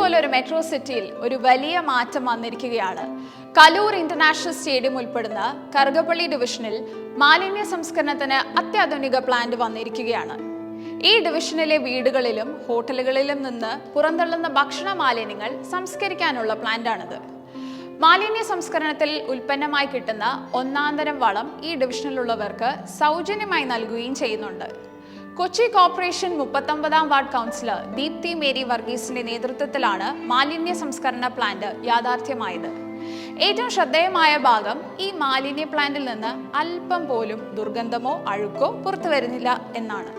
പോലെ ഒരു മെട്രോ സിറ്റിയിൽ ഒരു വലിയ മാറ്റം വന്നിരിക്കുകയാണ്. കലൂർ ഇന്റർനാഷണൽ സ്റ്റേഡിയം ഉൾപ്പെടുന്ന കറുകപ്പള്ളി ഡിവിഷനിൽ മാലിന്യ സംസ്കരണത്തിന് അത്യാധുനിക പ്ലാന്റ് വന്നിരിക്കുകയാണ്. ഈ ഡിവിഷനിലെ വീടുകളിലും ഹോട്ടലുകളിലും നിന്ന് പുറന്തള്ളുന്ന ഭക്ഷണ മാലിന്യങ്ങൾ സംസ്കരിക്കാനുള്ള പ്ലാന്റാണിത് മാലിന്യ സംസ്കരണത്തിൽ ഉൽപ്പന്നമായി കിട്ടുന്ന ഒന്നാന്തരം വളം ഈ ഡിവിഷനിലുള്ളവർക്ക് സൗജന്യമായി നൽകുകയും ചെയ്യുന്നുണ്ട്. കൊച്ചി കോർപ്പറേഷൻ മുപ്പത്തൊമ്പതാം വാർഡ് കൗൺസിലർ ദീപ്തി മേരി വർഗീസിന്റെ നേതൃത്വത്തിലാണ് മാലിന്യ സംസ്കരണ പ്ലാന്റ് യാഥാർത്ഥ്യമായത്. ഏറ്റവും ശ്രദ്ധേയമായ ഭാഗം ഈ മാലിന്യ പ്ലാന്റിൽ നിന്ന് അല്പം പോലും ദുർഗന്ധമോ അഴുക്കോ പുറത്തു വരുന്നില്ല എന്നാണ്.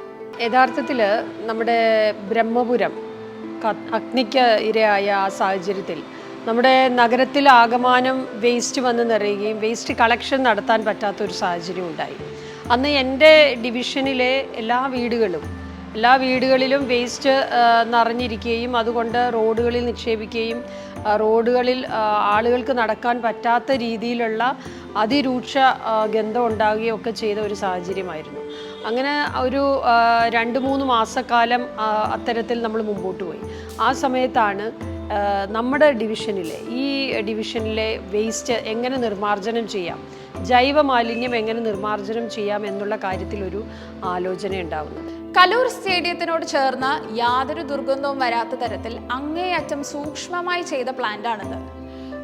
യഥാർത്ഥത്തിൽ നമ്മുടെ ബ്രഹ്മപുരം അഗ്നിക്ക് ഇരയായ ആ സാഹചര്യത്തിൽ നമ്മുടെ നഗരത്തിൽ ആകമാനം വേസ്റ്റ് വന്ന് നിറയുകയും വേസ്റ്റ് കളക്ഷൻ നടത്താൻ പറ്റാത്ത ഒരു സാഹചര്യം ഉണ്ടായി. അന്ന് എന്റെ ഡിവിഷനിലെ എല്ലാ വീടുകളും എല്ലാ വീടുകളിലും വേസ്റ്റ് നിറഞ്ഞിരിക്കുകയും അതുകൊണ്ട് റോഡുകളിൽ നിക്ഷേപിക്കുകയും റോഡുകളിൽ ആളുകൾക്ക് നടക്കാൻ പറ്റാത്ത രീതിയിലുള്ള അതിരൂക്ഷ ഗന്ധം ഉണ്ടാവുകയും ഒക്കെ ചെയ്ത ഒരു സാഹചര്യമായിരുന്നു. അങ്ങനെ ഒരു രണ്ട് മൂന്ന് മാസക്കാലം അത്തരത്തിൽ നമ്മൾ മുമ്പോട്ട് പോയി. ആ സമയത്താണ് നമ്മുടെ ഡിവിഷനിലെ ഈ ഡിവിഷനിലെ വേസ്റ്റ് എങ്ങനെ നിർമ്മാർജനം ചെയ്യാം? ജൈവ മാലിന്യം എങ്ങനെ നിർമ്മാർജനം ചെയ്യാം എന്നുള്ള കാര്യത്തിൽ ഒരു ആലോചന ഉണ്ടാവുന്നത് കലൂർ സ്റ്റേഡിയത്തിനോട് ചേർന്ന് യാതൊരു ദുർഗന്ധവും വരാത്ത തരത്തിൽ അങ്ങേയറ്റം സൂക്ഷ്മമായി ചെയ്ത പ്ലാന്റാണിത്.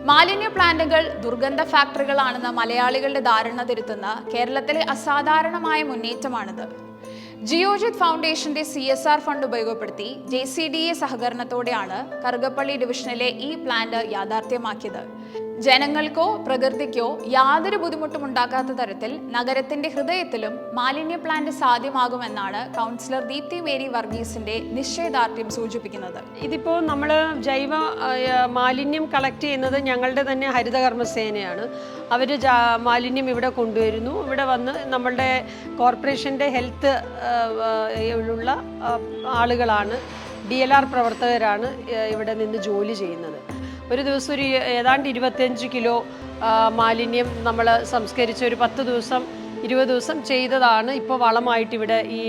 മാലിന്യ പ്ലാന്റുകൾ ദുർഗന്ധ ഫാക്ടറികളാണെന്ന മലയാളികളുടെ ധാരണ തിരുത്തുന്ന കേരളത്തിലെ അസാധാരണമായ മുന്നേറ്റമാണിത്. ജിയോജിത് ഫൗണ്ടേഷന്റെ സി എസ് ആർ ഫണ്ട് ഉപയോഗപ്പെടുത്തി ജെ സി ഡി എ സഹകരണത്തോടെയാണ് കറുകപ്പള്ളി ഡിവിഷനിലെ ഈ പ്ലാന്റ് യാഥാർത്ഥ്യമാക്കിയത്. ജനങ്ങൾക്കോ പ്രകൃതിക്കോ യാതൊരു ബുദ്ധിമുട്ടും ഉണ്ടാക്കാത്ത തരത്തിൽ നഗരത്തിന്റെ ഹൃദയത്തിലും മാലിന്യ പ്ലാന്റ് സാധ്യമാകുമെന്നാണ് കൗൺസിലർ ദീപ്തി മേരി വർഗീസിന്റെ നിശ്ചയദാർഢ്യം സൂചിപ്പിക്കുന്നത്. ഇതിപ്പോ നമ്മൾ ജൈവ മാലിന്യം കളക്ട് ചെയ്യുന്നത് ഞങ്ങളുടെ തന്നെ ഹരിതകർമ്മസേനയാണ്. അവർ മാലിന്യം ഇവിടെ കൊണ്ടുവരുന്നു. ഇവിടെ വന്ന് നമ്മളുടെ കോർപ്പറേഷന്റെ ഹെൽത്ത് ഉള്ള ആളുകളാണ്. ഡി എൽ ആർ പ്രവർത്തകരാണ് ഇവിടെ നിന്ന് ജോലി ചെയ്യുന്നത്. ഒരു ദിവസം ഒരു ഏതാണ്ട് ഇരുപത്തിയഞ്ച് കിലോ മാലിന്യം നമ്മൾ സംസ്കരിച്ച് ഒരു പത്ത് ദിവസം ഇരുപത് ദിവസം ചെയ്തതാണ് ഇപ്പോൾ വളമായിട്ട് ഇവിടെ ഈ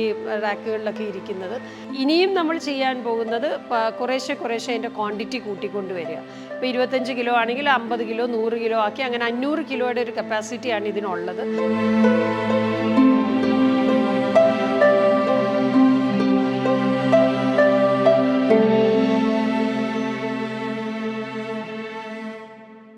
റാക്കുകളിലൊക്കെ ഇരിക്കുന്നത്. ഇനിയും നമ്മൾ ചെയ്യാൻ പോകുന്നത് കുറേശ്ശെ കുറേശ്ശെ അതിന്റെ ക്വാണ്ടിറ്റി കൂട്ടിക്കൊണ്ടുവരിക ഇപ്പോൾ ഇരുപത്തഞ്ച് കിലോ ആണെങ്കിൽ അമ്പത് കിലോ നൂറ് കിലോ ആക്കി അങ്ങനെ അഞ്ഞൂറ് കിലോയുടെ ഒരു കപ്പാസിറ്റിയാണ് ഇതിനുള്ളത്.